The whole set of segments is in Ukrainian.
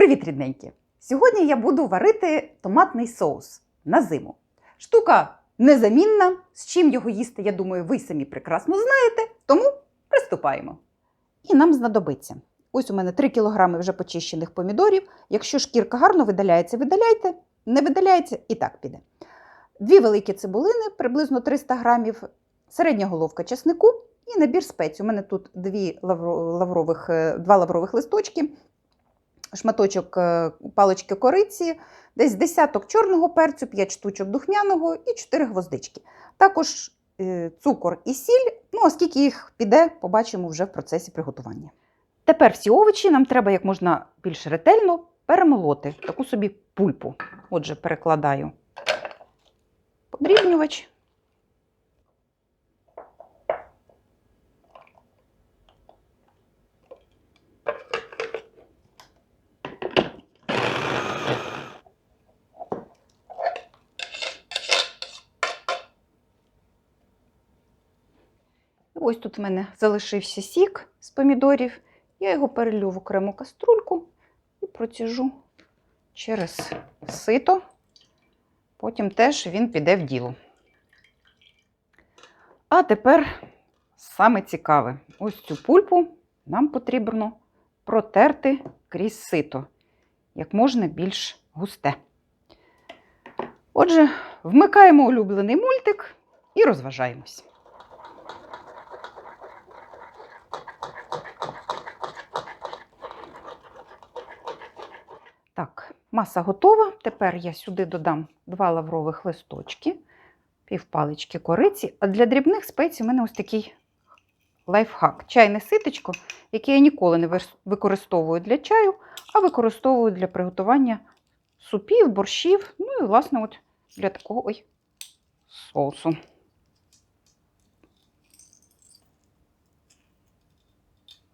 Привіт, рідненькі! Сьогодні я буду варити томатний соус на зиму. Штука незамінна. З чим його їсти, я думаю, ви самі прекрасно знаєте, тому приступаємо. І нам знадобиться. Ось у мене 3 кг вже почищених помідорів. Якщо шкірка гарно видаляється, видаляйте, не видаляється і так піде. Дві великі цибулини, приблизно 300 грамів, середня головка чеснику і набір спецій. У мене тут дві лаврових, е, два лаврових листочки, шматочок е, палички кориці, десь десяток чорного перцю, 5 штучок духмяного і 4 гвоздички. Також е, цукор і сіль. Ну, а скільки їх піде, побачимо вже в процесі приготування. Тепер всі овочі нам треба як можна більш ретельно перемолоти, таку собі пульпу. Отже, перекладаю подрібнювач. Ось тут в мене залишився сік з помідорів. Я його перелю в окрему каструльку і проціжу через сито. Потім теж він піде в діло. А тепер саме цікаве: ось цю пульпу нам потрібно протерти крізь сито, як можна більш густе. Отже, вмикаємо улюблений мультик і розважаємось. Так, маса готова. Тепер я сюди додам два лаврових листочки, півпалички кориці. А для дрібних спецій у мене ось такий лайфхак. Чайне ситечко, яке я ніколи не використовую для чаю, а використовую для приготування супів, борщів, ну і, власне, от для такого ой, соусу.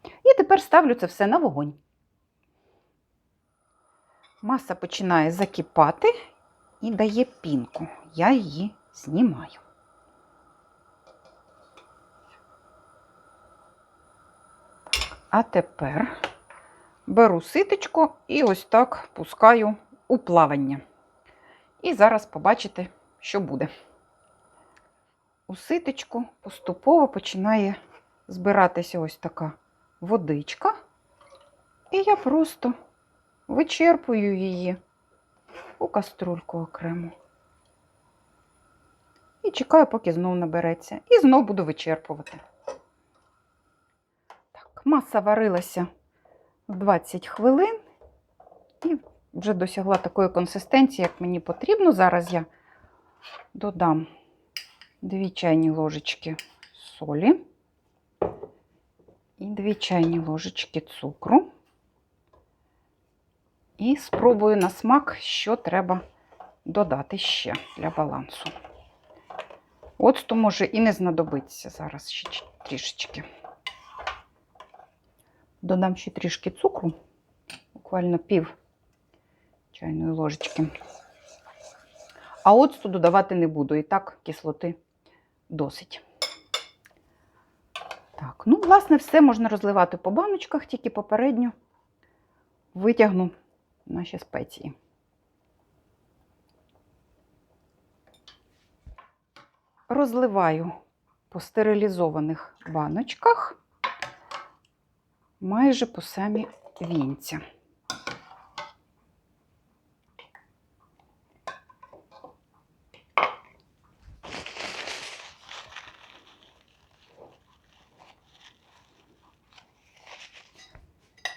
І тепер ставлю це все на вогонь. Маса починає закипати і дає пінку. Я її знімаю. А тепер беру ситочку і ось так пускаю у плавання. І зараз побачите, що буде. У ситочку поступово починає збиратися ось така водичка. І я просто вичерпую її у каструльку окремо. І чекаю, поки знов набереться. І знов буду вичерпувати. Так, маса варилася 20 хвилин і вже досягла такої консистенції, як мені потрібно. Зараз я додам 2 чайні ложечки солі і 2 чайні ложечки цукру. І спробую на смак, що треба додати ще для балансу. Оцту може і не знадобиться зараз ще трішечки. Додам ще трішки цукру, буквально пів чайної ложечки. А оцту додавати не буду. І так кислоти досить. Так, ну, власне, все можна розливати по баночках, тільки попередньо витягну наші спеції. Розливаю по стерилізованих баночках майже по самі вінця.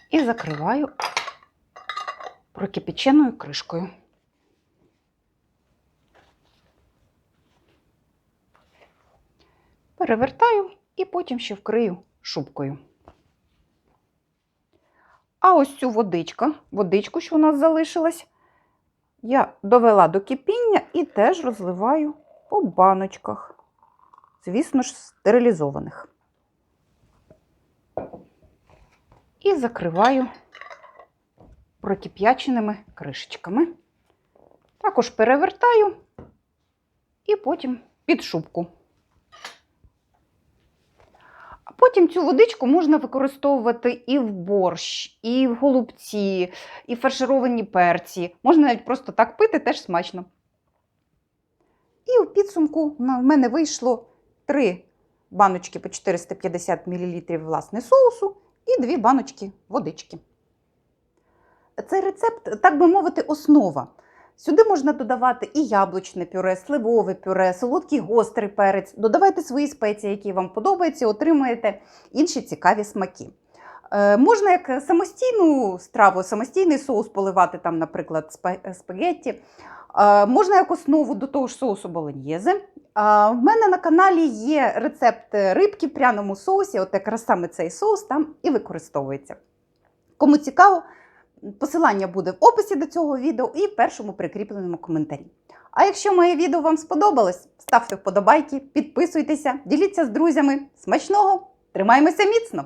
І закриваю прокипяченою кришкою. Перевертаю і потім ще вкрию шубкою. А ось цю водичку, водичку, що у нас залишилась, я довела до кипіння і теж розливаю по баночках. Звісно ж, стерилізованих. І закриваю прокип'яченими кришечками. Також перевертаю і потім під шубку. Потім цю водичку можна використовувати і в борщ, і в голубці, і в фаршировані перці. Можна навіть просто так пити, теж смачно. І у підсумку в мене вийшло 3 баночки по 450 мл власне соусу і 2 баночки водички. Цей рецепт, так би мовити, основа. Сюди можна додавати і яблучне пюре, сливове пюре, солодкий гострий перець. Додавайте свої спеції, які вам подобаються, отримаєте інші цікаві смаки. Е, можна як самостійну страву, самостійний соус поливати, там, наприклад, спагетті. Е, можна як основу до того ж соусу болоньєзе. А в мене на каналі є рецепт рибки в пряному соусі, от якраз саме цей соус там і використовується. Кому цікаво, посилання буде в описі до цього відео і в першому прикріпленому коментарі. А якщо моє відео вам сподобалось, ставте вподобайки, підписуйтеся, діліться з друзями. Смачного! Тримаємося міцно!